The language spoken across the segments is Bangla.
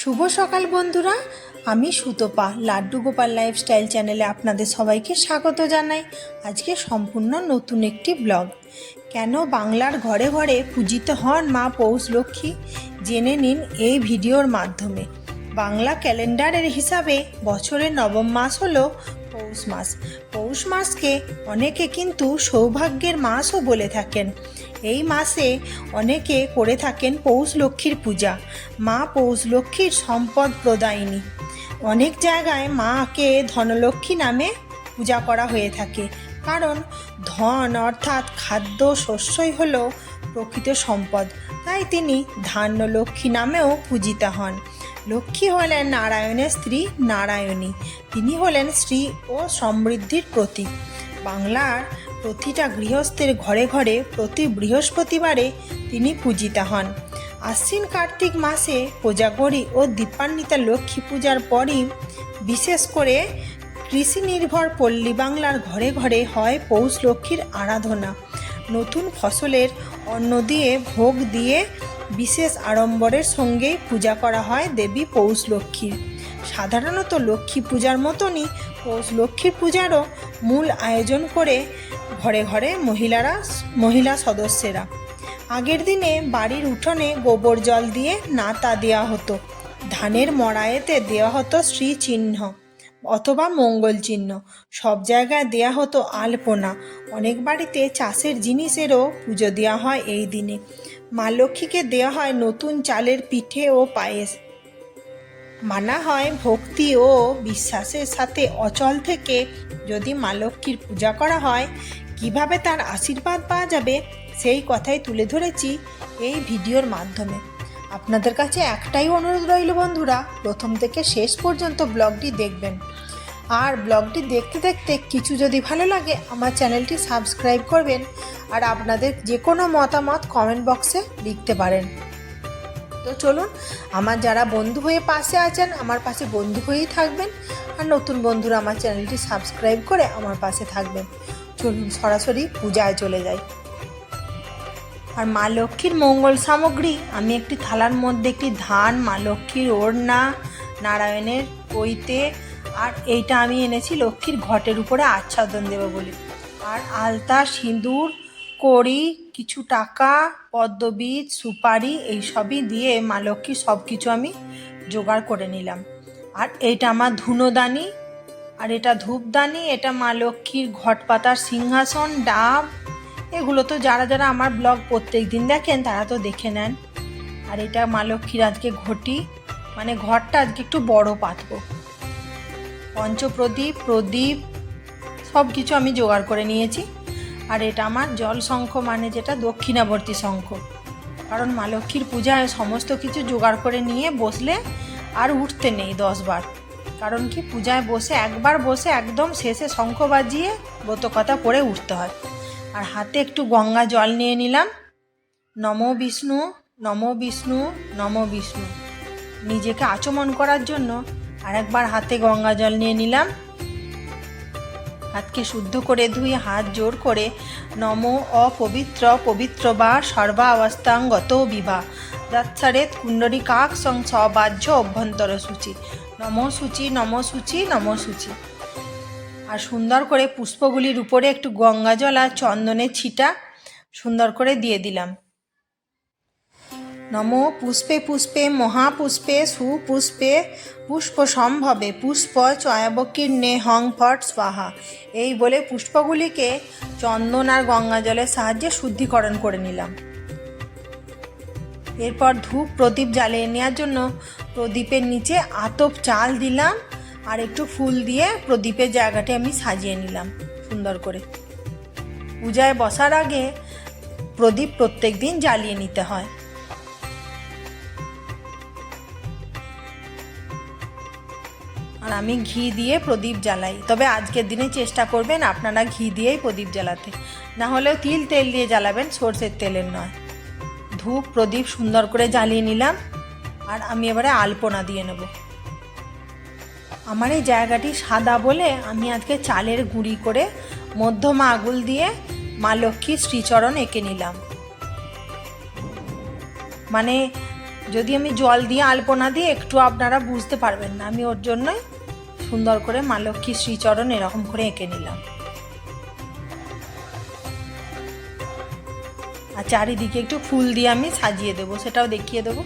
শুভ সকাল বন্ধুরা। আমি সুতপা, লাড্ডু গোপাল লাইফস্টাইল চ্যানেলে আপনাদের সবাইকে স্বাগত জানাই। আজকে সম্পূর্ণ নতুন একটি ব্লগ। কেন বাংলার ঘরে ঘরে পূজিত হন মা পৌষ লক্ষ্মী? জেনে নিন এই ভিডিওর মাধ্যমে। বাংলা ক্যালেন্ডারের হিসাবে বছরের নবম মাস হলো পৌষ মাস। পৌষ মাসকে অনেকে কিন্তু সৌভাগ্যের মাসও বলে থাকেন। এই মাসে অনেকে করে থাকেন পৌষ লক্ষ্মীর পূজা। মা পৌষ লক্ষ্মীর সম্পদ প্রদায়িনী। অনেক জায়গায় মাকে ধনলক্ষ্মী নামে পূজা করা হয়ে থাকে। কারণ ধন অর্থাৎ খাদ্য শস্যই হল প্রকৃত সম্পদ। তাই তিনি ধান্যলক্ষ্মী নামেও পূজিত হন। লক্ষ্মী হলেন নারায়ণের স্ত্রী নারায়ণী। তিনি হলেন শ্রী ও সমৃদ্ধির প্রতীক। বাংলার প্রতিটা গৃহস্থের ঘরে ঘরে প্রতি বৃহস্পতিবারে তিনি পূজিতা হন। আশ্বিন কার্তিক মাসে কোজাগরী ও দীপান্বিতা লক্ষ্মী পূজার পরই বিশেষ করে কৃষি নির্ভর পল্লী বাংলার ঘরে ঘরে হয় পৌষ লক্ষ্মীর আরাধনা। নতুন ফসলের অন্ন দিয়ে ভোগ দিয়ে বিশেষ আড়ম্বরের সঙ্গেই পূজা করা হয় দেবী পৌষ লক্ষ্মীর। সাধারণত লক্ষ্মী পূজার মতনই পৌষ লক্ষ্মীর পূজারও মূল আয়োজন করে ঘরে ঘরে মহিলারা, মহিলা সদস্যেরা। আগের দিনে বাড়ির উঠোনে গোবর জল দিয়ে নাতা দেওয়া হতো। ধানের মড়ায়েতে দেওয়া হতো শ্রী চিহ্ন অথবা মঙ্গল চিহ্ন। সব জায়গায় দেয়া হতো আলপনা। অনেক বাড়িতে চাষের জিনিসেরও পুজো দেওয়া হয় এই দিনে। মা লক্ষ্মীকে দেওয়া হয় নতুন চালের পিঠে ও পায়েস। মানা হয় ভক্তি ও বিশ্বাসের সাথে অচল থেকে যদি মা লক্ষ্মীর পূজা করা হয়, কীভাবে তার আশীর্বাদ পাওয়া যাবে সেই কথাই তুলে ধরেছি এই ভিডিওর মাধ্যমে। আপনাদের কাছে একটাই অনুরোধ রইল বন্ধুরা, প্রথম থেকে শেষ পর্যন্ত ব্লগটি দেখবেন। আর ব্লগটি দেখতে দেখতে কিছু যদি ভালো লাগে, আমার চ্যানেলটি সাবস্ক্রাইব করবেন আর আপনাদের যে কোনো মতামত কমেন্ট বক্সে লিখতে পারেন। তো চলুন, আমার যারা বন্ধু হয়ে পাশে আছেন, আমার পাশে বন্ধু হয়েই থাকবেন আর নতুন বন্ধুরা আমার চ্যানেলটি সাবস্ক্রাইব করে আমার পাশে থাকবেন। চলুন সরাসরি পূজায় চলে যাই। আর মা লক্ষ্মীর মঙ্গল সামগ্রী, আমি একটি থালার মধ্যে একটি ধান, মা লক্ষ্মীর ওড়না, নারায়ণের কইতে আর এইটা আমি এনেছি লক্ষ্মীর ঘটের উপরে আচ্ছাদন দেবো বলে। আর আলতা, সিঁদুর কড়ি, কিছু টাকা, পদ্মবীজ, সুপারি এই সবই দিয়ে মা লক্ষ্মীর সব কিছু আমি জোগাড় করে নিলাম। আর এটা আমার ধুনোদানি, আর এটা ধূপদানি, এটা মা লক্ষ্মীর ঘট পাতার সিংহাসন, ডাব, এগুলো তো যারা যারা আমার ব্লগ প্রত্যেক দিন দেখেন তারা তো দেখে নেন। আর এটা মা লক্ষ্মীর আজকে ঘটি মানে ঘরটা আজকে একটু বড় পাতবো। পঞ্চপ্রদীপ, প্রদীপ সব কিছু আমি জোগাড় করে নিয়েছি। আর এটা আমার জল শঙ্খ মানে যেটা দক্ষিণাবর্তী শঙ্খ। কারণ মা লক্ষ্মীর পূজায় সমস্ত কিছু জোগাড় করে নিয়ে বসলে আর উঠতে নেই দশবার। কারণ কি পূজায় বসে একবার বসে একদম শেষে শঙ্খ বাজিয়ে ব্রতকথা পড়ে উঠতে হয়। আর হাতে একটু গঙ্গা জল নিয়ে নিলাম। নম বিষ্ণু নম বিষ্ণু নম বিষ্ণু। নিজেকে আচমন করার জন্য আরেকবার হাতে গঙ্গা জল নিয়ে নিলাম। হাতকে শুদ্ধ করে ধুয়ে হাত জোর করে, নম অপবিত্র, পবিত্র বা সর্বাবস্থাঙ্গত বিবাহ দৎসরেত কুণ্ডরী কাক সং সবাহ্য অভ্যন্তর সূচি। নম সূচি নম সূচি নম সূচি। আর সুন্দর করে পুষ্পগুলির উপরে একটু গঙ্গা জল আর চন্দনের ছিটা সুন্দর করে দিয়ে দিলাম। নম পুষ্পে পুষ্পে মহাপুষ্পে সুপুষ্পে পুষ্প সম্ভবে পুষ্প চয়াবকীর্ণে হং ফট স্বাহা। এই বলে পুষ্পগুলিকে চন্দন আর গঙ্গা জলের সাহায্যে শুদ্ধিকরণ করে নিলাম। এরপর ধূপ প্রদীপ জ্বালিয়ে নেওয়ার জন্য প্রদীপের নিচে আতপ চাল দিলাম আর একটু ফুল দিয়ে প্রদীপের জায়গাটি আমি সাজিয়ে নিলাম সুন্দর করে। পূজায় বসার আগে প্রদীপ প্রত্যেক দিন জ্বালিয়ে নিতে হয়। আমি ঘি দিয়ে প্রদীপ জ্বালাই। তবে আজকের দিনে চেষ্টা করবেন আপনারা ঘি দিয়েই প্রদীপ জ্বালাতে। না হলেও তিল তেল দিয়ে জ্বালাবেন, সর্ষের তেলের নয়। ধূপ, প্রদীপ সুন্দর করে জ্বালিয়ে নিলাম, আর আমি এবারে আলপনা দিয়ে নেব। আমার এই জায়গাটি সাদা বলে আমি আজকে চালের গুঁড়ি করে মধ্যমা আগুল দিয়ে মা লক্ষ্মী শ্রীচরণ এঁকে নিলাম। মানে যদি আমি জল দিয়ে আলপনা দিয়ে একটু আপনারা বুঝতে পারবেন না। আমি ওর জন্যই সুন্দর করে মা লক্ষ্মীর শ্রীচরণ এরকম করে এঁকে নিলাম। আর চারিদিকে একটু ফুল দিয়ে আমি সাজিয়ে দেবো, সেটাও দেখিয়ে দেবো।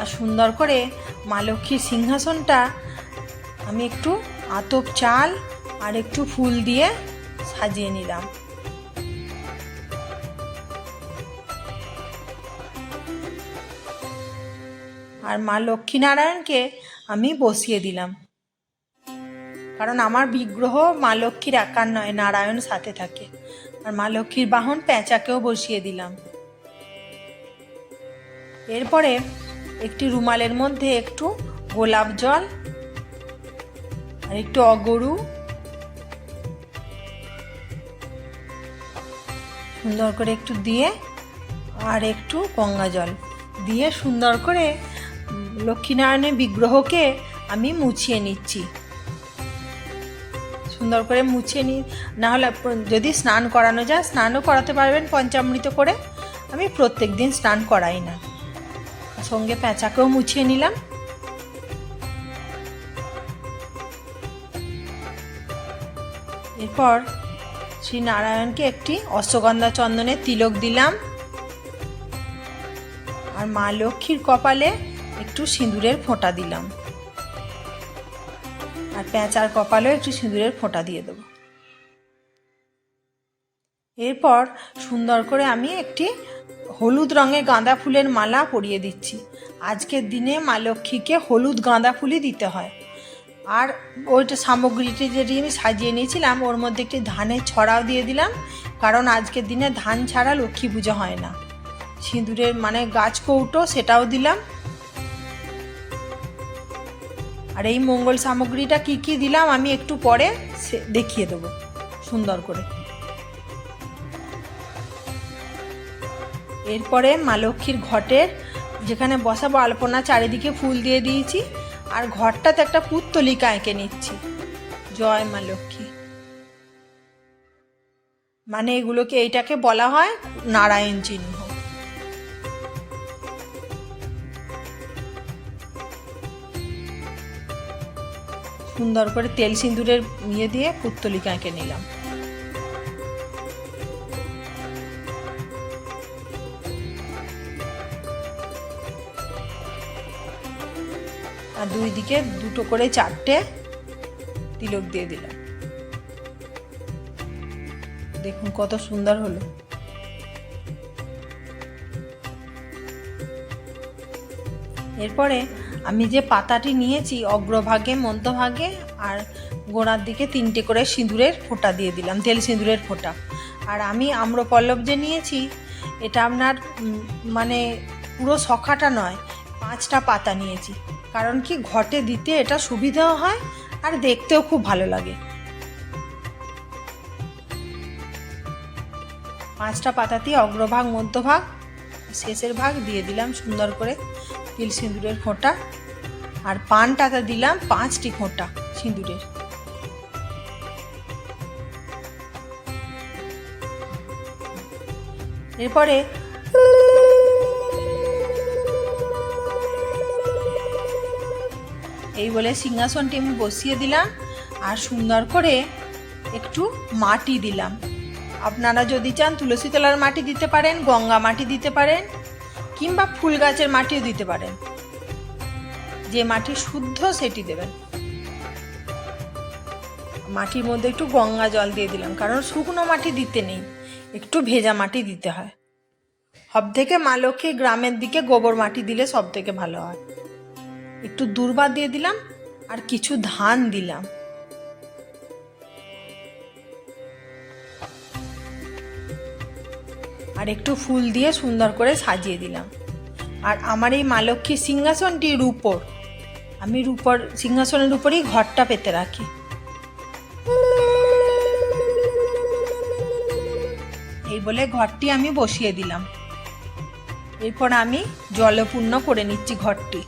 আর সুন্দর করে মা লক্ষ্মীর সিংহাসনটা আমি একটু আতপ চাল আর একটু ফুল দিয়ে সাজিয়ে নিলাম। আর মা লক্ষ্মীনারায়ণকে আমি বসিয়ে দিলাম। কারণ আমার বিগ্রহ মা লক্ষ্মীর একার নয়, নারায়ণ সাথে থাকে। আর মা লক্ষ্মীর বাহন প্যাঁচাকেও বসিয়ে দিলাম। এরপরে একটি রুমালের মধ্যে একটু গোলাপ জল আর একটু অগরু। সুন্দর করে একটু দিয়ে আর একটু গঙ্গা জল দিয়ে সুন্দর করে লক্ষ্মীনারায়ণের বিগ্রহকে আমি মুছিয়ে নিচ্ছি। সুন্দর করে মুছিয়ে নি না হলে যদি স্নান করানো যায়, স্নানও করাতে পারবেন পঞ্চামৃত করে। আমি প্রত্যেক দিন স্নান করাই না। সঙ্গে প্যাঁচাকেও মুছিয়ে নিলাম। এরপর শ্রী নারায়ণকে একটি অশ্বগন্ধা চন্দনের তিলক দিলাম। আর মা লক্ষ্মীর কপালে একটু সিঁদুরের ফোঁটা দিলাম। আর পেঁচার কপালেও একটু সিঁদুরের ফোঁটা দিয়ে দেবো। এরপর সুন্দর করে আমি একটি হলুদ রঙের গাঁদা ফুলের মালা পরিয়ে দিচ্ছি। আজকের দিনে মা লক্ষ্মীকে হলুদ গাঁদা ফুলই দিতে হয়। আর ওইটা সামগ্রীটি যেটি আমি সাজিয়ে নিয়েছিলাম, ওর মধ্যে একটি ধানের ছড়াও দিয়ে দিলাম, কারণ আজকের দিনে ধান ছাড়া লক্ষ্মী পুজো হয় না। সিঁদুরের মানে গাছ কৌটো সেটাও দিলাম আর এই মঙ্গল সামগ্রীটা কি কি দিলাম আমি একটু পরে দেখিয়ে দেবো। সুন্দর করে। এরপরে মা লক্ষ্মীর ঘটের যেখানে বসাবো আলপনা চারিদিকে ফুল দিয়ে দিয়েছি, আর ঘরটাতে একটা পুত্তলিকা এঁকে নিচ্ছি। জয় মা লক্ষ্মী। মানে এগুলোকে এইটাকে বলা হয় নারায়ণ চিহ্ন। সুন্দর করে তেল সিঁদুরের ইয়ে দিয়ে পুত্তলিকা এঁকে নিলাম। আর দুই দিকে দুটো করে চারটে তিলক দিয়ে দিলাম। দেখুন কত সুন্দর হলো। এরপরে আমি যে পাতাটি নিয়েছি, অগ্রভাগে, মধ্যভাগে, আর গোড়ার দিকে তিনটে করে সিঁদুরের ফোঁটা দিয়ে দিলাম, তেল সিঁদুরের ফোঁটা। আর আমি আম্রপল্লব যে নিয়েছি, এটা আপনার মানে পুরো শখাটা নয়, পাঁচটা পাতা নিয়েছি। কারণ কি, ঘটে দিতে এটা সুবিধাও হয়, আর দেখতেও খুব ভালো লাগে। পাঁচটা পাতাতেই অগ্রভাগ, মধ্যভাগ, শেষের ভাগ দিয়ে দিলাম সুন্দর করে। তিল সিঁদুরের ফোঁটা আর পানটাতে দিলাম পাঁচটি ফোঁটা সিঁদুরের। এরপরে এই বলে সিংহাসনটি আমি বসিয়ে দিলাম আর সুন্দর করে একটু মাটি দিলাম। আপনারা যদি চান তুলসী তলার মাটি দিতে পারেন, গঙ্গা মাটি দিতে পারেন কিংবা ফুল গাছের মাটিও দিতে পারেন। যে মাটি শুদ্ধ সেটি দেবেন। মাটির মধ্যে একটু গঙ্গা জল দিয়ে দিলাম, কারণ শুকনো মাটি দিতে নেই, একটু ভেজা মাটি দিতে হয়। সব থেকে মা লক্ষ্মী গ্রামের দিকে গোবর মাটি দিলে সব থেকে ভালো হয়। একটু দুর্বা দিয়ে দিলাম আর কিছু ধান দিলাম। আর একটু ফুল দিয়ে সুন্দর করে সাজিয়ে দিলাম। আর আমার এই মা লক্ষ্মীর সিংহাসনটি রূপোর। আমি রূপর, সিংহাসনের উপরেই ঘরটা পেতে রাখি। এই বলে ঘরটি আমি বসিয়ে দিলাম। এরপর আমি জলপূর্ণ করে নিচ্ছি ঘরটি।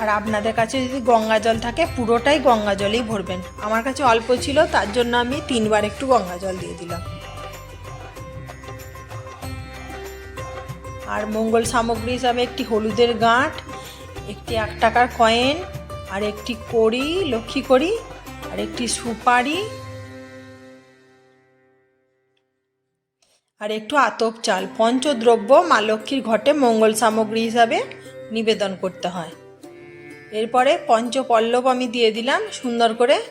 আর আপনাদের কাছে যদি গঙ্গা জল থাকে, পুরোটাই গঙ্গা জলেই ভরবেন। আমার কাছে অল্প ছিল, তার জন্য আমি তিনবার একটু গঙ্গা জল দিয়ে দিলাম। আর মঙ্গল সামগ্রী হিসাবে একটি হলুদের গাঁট, একটি এক টাকার কয়েন, আর একটি কড়ি, লক্ষ্মী কড়ি, আর একটি সুপারি, আর একটু আতপ চাল, পঞ্চদ্রব্য মা লক্ষ্মীর ঘটে মঙ্গল সামগ্রী হিসাবে নিবেদন করতে হয়। এরপরে পঞ্চপল্লব আমি দিয়ে দিলাম, সুন্দর করে।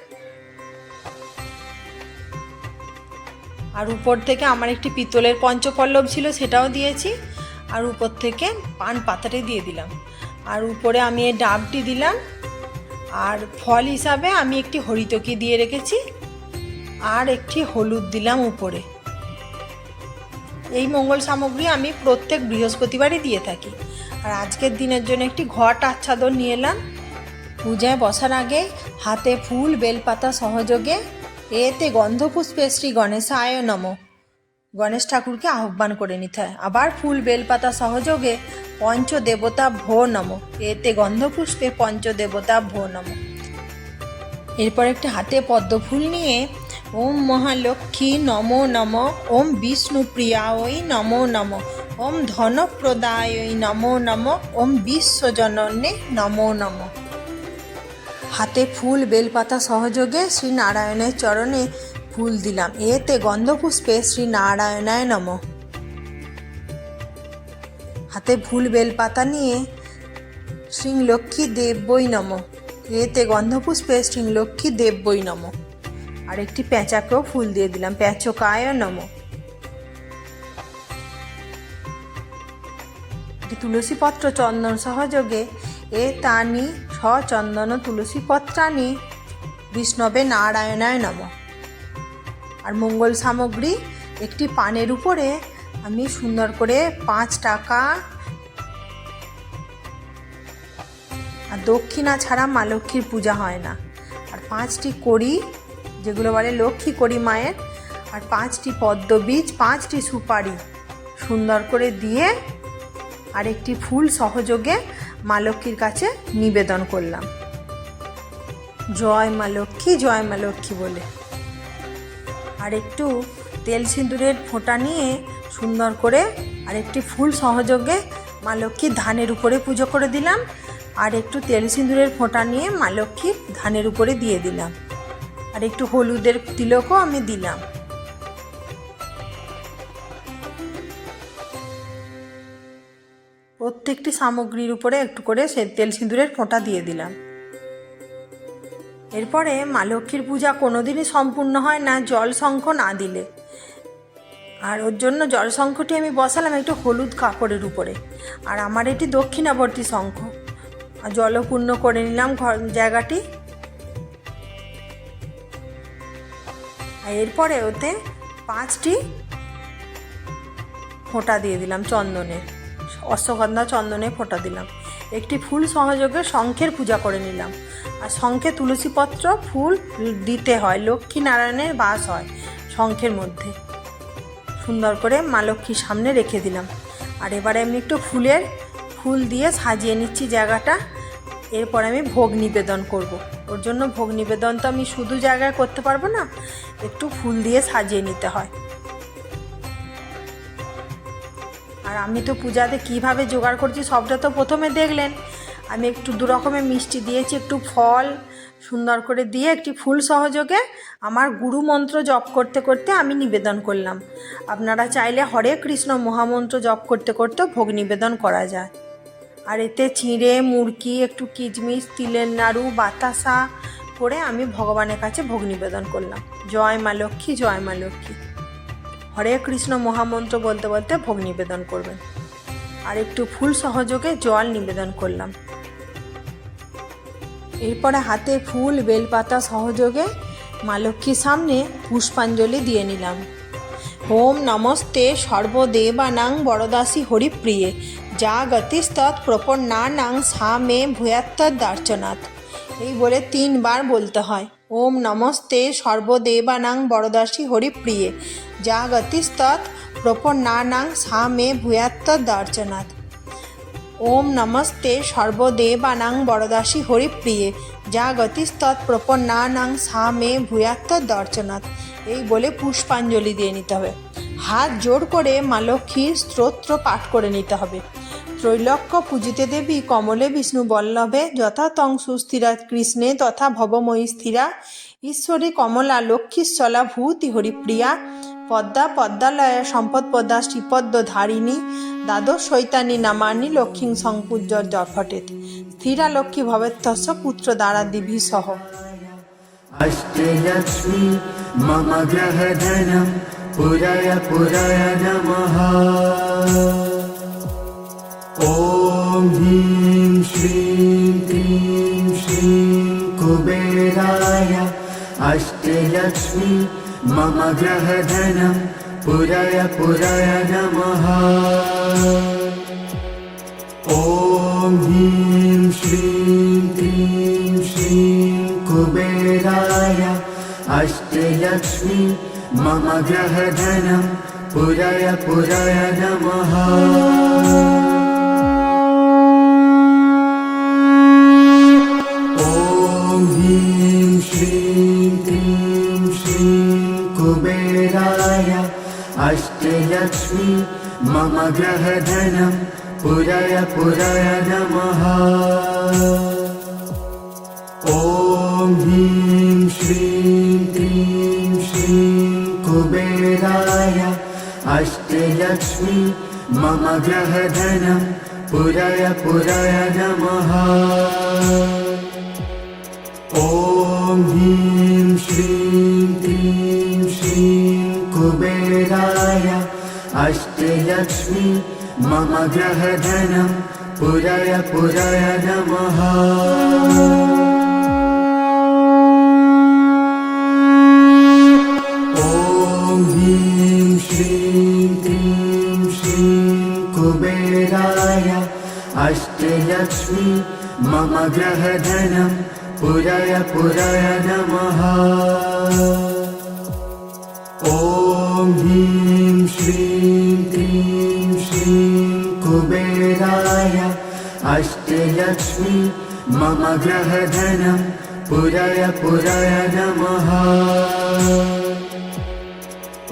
আর উপর থেকে আমার একটি পিতলের পঞ্চপল্লব ছিল, সেটাও দিয়েছি। আর উপর থেকে পান পাতাটি দিয়ে দিলাম। আর উপরে আমি এই ডাবটি দিলাম। আর ফল হিসাবে আমি একটি হরিতকি দিয়ে রেখেছি। আর একটি হলুদ দিলাম উপরে। এই মঙ্গল সামগ্রী আমি প্রত্যেক বৃহস্পতিবারই দিয়ে থাকি। আর আজকের দিনের জন্য একটি ঘট আচ্ছাদন নিয়ে এলাম। পূজায় বসার আগে হাতে ফুল, বেলপাতা সহযোগে এতে গন্ধপুষ্পে শ্রী গণেশায় নম। গণেশ ঠাকুরকে আহ্বান করে নিতে হয়। আবার ফুল, বেলপাতা সহযোগে পঞ্চদেবতা ভো নম। এতে গন্ধপুষ্পে পঞ্চদেবতা ভো নম। এরপর একটি হাতে পদ্ম ফুল নিয়ে ওম মহালক্ষ্মী নমো নম, ওম বিষ্ণু প্রিয়ায় নমো নম, ওম ধনপ্রদায় নমো নম, ওম বিশ্বজননে নমো নম। হাতে ফুল, বেলপাতা সহযোগে শ্রী নারায়ণের চরণে ফুল দিলাম। এতে গন্ধপুষ্পে শ্রী নারায়ণায় নম। হাতে ফুল, বেলপাতা নিয়ে শ্রী শ্রীলক্ষ্মী দেববই নম। এতে গন্ধপুষ্পে শ্রীলক্ষ্মী দেববই নম। আর একটি পেঁচাকেও ফুল দিয়ে দিলাম। পেঁচকায় নম। তুলসী পত্র চন্দন সহযোগে। এ তানি সচন্দন তুলসী পত্রানি বিষ্ণবে নারায়ণায় নম। আর মঙ্গল সামগ্রী একটি পানের উপরে। আমি সুন্দর করে পাঁচ টাকা। আর দক্ষিণা ছাড়া মা লক্ষ্মীর পূজা হয় না। আর পাঁচটি কড়ি যেগুলো বলে লক্ষ্মী করি মায়ের আর পাঁচটি পদ্মবীজ পাঁচটি সুপারি সুন্দর করে দিয়ে আর একটি ফুল সহযোগে মা লক্ষ্মীর কাছে নিবেদন করলাম। জয় মা লক্ষ্মী, জয় মা লক্ষ্মী বলে। আর একটু তেল সিঁদুরের ফোঁটা নিয়ে সুন্দর করে আর একটি ফুল সহযোগে মা লক্ষ্মীর ধানের উপরে পুজো করে দিলাম। আর একটু তেল সিঁদুরের ফোঁটা নিয়ে মা লক্ষ্মীর ধানের উপরে দিয়ে দিলাম। আর একটু হলুদের তিলকও আমি দিলাম। প্রত্যেকটি সামগ্রীর উপরে একটু করে সে তেল সিঁদুরের ফোঁটা দিয়ে দিলাম। এরপরে মা লক্ষ্মীর পূজা কোনোদিনই সম্পূর্ণ হয় না, জল শঙ্খ না দিলে। আর ওর জন্য জল শঙ্খটি আমি বসালাম একটু হলুদ কাপড়ের উপরে। আর আমার এটি দক্ষিণাবর্তী শঙ্খ। আর জলপূর্ণ করে নিলাম ঘর জায়গাটি। এরপরে ওতে পাঁচটি ফোঁটা দিয়ে দিলাম চন্দনে। অশ্বগন্ধা চন্দনে ফোঁটা দিলাম। একটি ফুল সহযোগে শঙ্খের পূজা করে নিলাম। আর শঙ্খে তুলসীপত্র ফুল দিতে হয় লক্ষ্মী নারায়ণের বাস হয় শঙ্খের মধ্যে। সুন্দর করে মা লক্ষ্মীর সামনে রেখে দিলাম। আর এবারে আমি একটু ফুলের ফুল দিয়ে সাজিয়ে নিচ্ছি জায়গাটা। এরপর আমি ভোগ নিবেদন করব। ওর জন্য ভোগ নিবেদন তো আমি শুধু জায়গায় করতে পারব না, একটু ফুল দিয়ে সাজিয়ে নিতে হয়। আর আমি তো পূজাতে কীভাবে জোগাড় করছি সবটা তো প্রথমে দেখলেন। আমি একটু দু রকমের মিষ্টি দিয়েছি, একটু ফল সুন্দর করে দিয়ে একটি ফুল সহযোগে আমার গুরু মন্ত্র জপ করতে করতে আমি নিবেদন করলাম। আপনারা চাইলে হরে কৃষ্ণ মহামন্ত্র জপ করতে করতে ভোগ নিবেদন করা যায়। আর এতে চিঁড়ে মুরকি একটু কিচমিচ তিলের নাড়ু, বাতাসা করে আমি ভগবানের কাছে ভোগ নিবেদন করলাম। জয় মা লক্ষ্মী, জয় মা লক্ষ্মী। হরে কৃষ্ণ মহামন্ত্র বলতে বলতে ভোগ নিবেদন করবেন। আর একটু ফুল সহযোগে জল নিবেদন করলাম। এরপরে হাতে ফুল, বেলপাতা সহযোগে মা লক্ষ্মীর সামনে পুষ্পাঞ্জলি দিয়ে নিলাম। ওম নমস্তে সর্বদেবানাং বরদাসী হরিপ্রিয়ে। যা গতিস্তৎ প্রপন্নানাং সা মে ভূয়াত্তদার্চনাথ এই বলে তিনবার বলতে হয়। ওম নমস্তে সর্বদেবানাং বরদাসী হরিপ্রিয়ে। যা গতিস্তৎ প্রপন্নানাং সা মে ভূয়াত্তদার্চনাথ ওম নমস্তে সর্বদেবানাং বরদাসী হরিপ্রিয়ে। যা গতিস্তৎ প্রপন্নানাং সা মে ভূয়াত্ম দর্শনাথ এই বলে পুষ্পাঞ্জলি দিয়ে নিতে হবে। হাত জোর করে মা লক্ষ্মীর স্তোত্র পাঠ করে নিতে হবে। ত্রৈলক্য পূজিতে দেবী কমলে বিষ্ণু বল্লভে যথা তং সুস্থিরা কৃষ্ণে তথা ভবময়ী স্থিরা। ঈশ্বরী কমলা লক্ষ্মীশ্বলা ভূতি হরিপ্রিয়া। পদ্মা পদ্মালয়া সম্পদ পদ্মা শ্রীপদ্ম ধারিণী। দ্বাদশ শৈতানী নামানি লক্ষ্মী সংপূজ্য জফটেত স্থিরা লক্ষ্মী ভবেত্তস্য পুত্র দ্বারা দিভি সহ। अष्टलक्ष्मी मम ग्रहधनं पुरय पुरय नमः। ॐ ह्रीं श्रीं क्रीं श्रीं कुबेराय अष्टलक्ष्मी मम ग्रहधनं पुरय पुरय नमः। ॐ ह्रीं श्रीं कुबेराय अष्टलक्ष्मी मम ग्रहधनं पुरय पुरय नमः। ॐ ह्रीं श्रीं क्रीं श्रीं कुबेराय अष्टलक्ष्मी मम ग्रहधनं पुरय पुरय नमः ॐ ह्रीं श्रीं क्रीं श्रीं कुबेराय अष्टलक्ष्मी मम ग्रहधनं पुरय पुरय नमः। ॐ ह्रीं श्रीं क्रीं श्रीं कुबेराय अष्टलक्ष्मी मम ग्रहधनं पुरय पुरय नमः मम ग्रहधनं पुरय पुरय नमः। ॐ ह्रीं श्रीं क्रीं श्रीं कुबेराय अष्टलक्ष्मी मम ग्रहधनं पुरय पुरय नमः।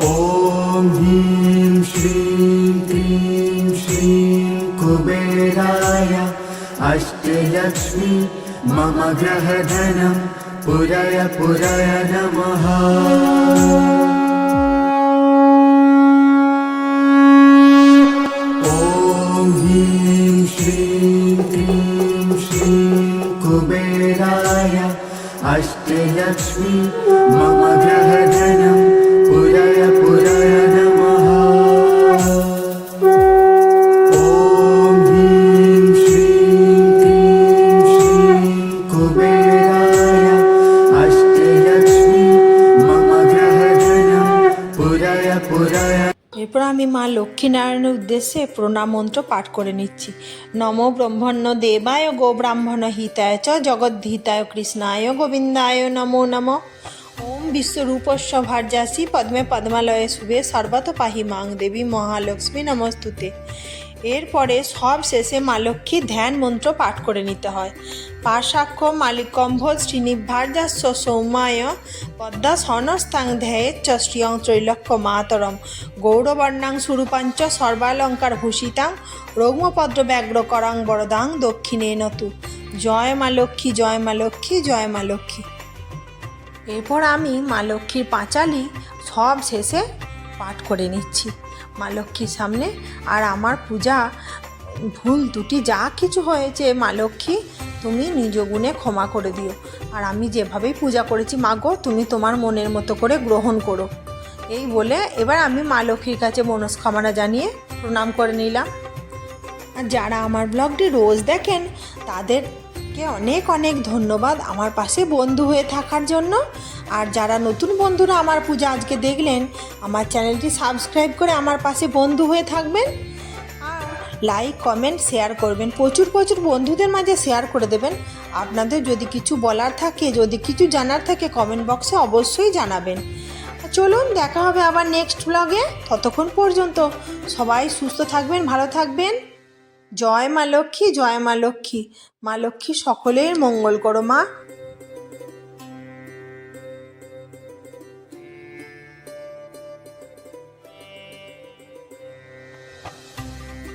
ॐ ह्रीं श्रीं क्रीं श्रीं कुबेराय अष्टलक्ष्मी मम ग्रहधनं पुरय पुरय नमः। এরপর আমি মা লক্ষ্মীনারায়ণের উদ্দেশ্যে প্রণাম মন্ত্র পাঠ করে নিচ্ছি। নম ব্রহ্মণ্য দেবায় গো ব্রাহ্মণ হিতায় চ জগদ্ধিতায় কৃষ্ণায় গোবিন্দায় নমো নম। ওম বিশ্বরূপস্ব ভার্যাসী পদ্মে পদ্মালয়ে শুভে সর্বত পাহি মাং দেবী মহালক্ষ্মী নমস্তুতে। এরপরে সব শেষে মা লক্ষ্মীর ধ্যান মন্ত্র পাঠ করে নিতে হয়। পাশাক্ষ মালিকম্ভ শ্রীনিভার্যাস্য সৌমায় পদ্মা স্বর্ণস্তাং ধ্যায়েচ্চ শ্রিয়ং ত্রৈলক্ষ মাতরম। গৌরবর্ণাং সুরূপাঞ্চ সর্বালঙ্কার ভূষিতাং রৌমপদ্র ব্যাঘ্র করাং বরদাং দক্ষিণে নতু। জয় মা লক্ষ্মী, জয় মা লক্ষ্মী, জয় মা লক্ষ্মী। এরপর আমি মা লক্ষ্মীর পাঁচালি সব শেষে পাঠ করে নিচ্ছি। মা লক্ষ্মীর সামনে। আর আমার পূজা, ভুল দুটি যা কিছু হয়েছে মা লক্ষ্মী, তুমি নিজ গুণে ক্ষমা করে দিও। আর আমি যেভাবেই পূজা করেছি, মা গো, তুমি তোমার মনের মতো করে গ্রহণ করো। এই বলে এবার আমি মা লক্ষ্মীর কাছে মনস্কামনা জানিয়ে প্রণাম করে নিলাম। আর যারা আমার ব্লগটি রোজ দেখেন তাদেরকে অনেক অনেক ধন্যবাদ আমার পাশে বন্ধু হয়ে থাকার জন্য। আর যারা নতুন বন্ধুরা আমার পূজা আজকে দেখলেন, আমার চ্যানেলটি সাবস্ক্রাইব করে আমার পাশে বন্ধু হয়ে থাকবেন। আর লাইক, কমেন্ট, শেয়ার করবেন। প্রচুর প্রচুর বন্ধুদের মাঝে শেয়ার করে দেবেন। আপনাদের যদি কিছু বলার থাকে, যদি কিছু জানার থাকে, কমেন্ট বক্সে অবশ্যই জানাবেন। চলুন, দেখা হবে আবার নেক্সট ব্লগে ততক্ষণ পর্যন্ত সবাই সুস্থ থাকবেন, ভালো থাকবেন। জয় মা লক্ষ্মী জয় মা লক্ষ্মী। মা লক্ষ্মী সকলের মঙ্গল করো মা।